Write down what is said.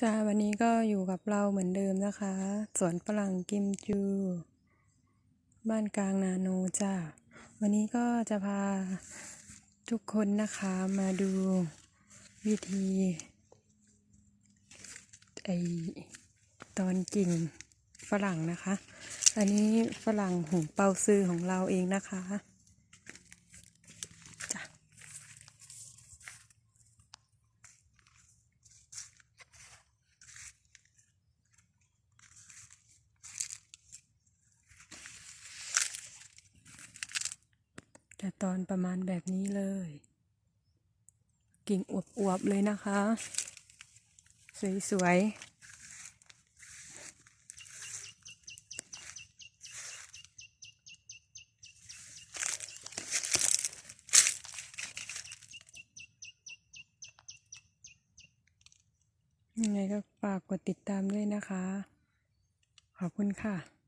จ้าวันนี้ก็อยู่กับเราเหมือนเดิมนะคะ สวนฝรั่งกิมจู บ้านกลางนาโนจ้าวันนี้ก็จะพาทุกคนนะคะมาดูวิธีไอตอนกิ่งฝรั่งนะคะ อันนี้ฝรั่งหูเปาซือของเราเองนะคะ แต่ตอนประมาณแบบนี้เลย กิ่งอวบๆเลยนะคะ สวยๆยังไงก็ฝากกดติดตามด้วยนะคะ ขอบคุณค่ะ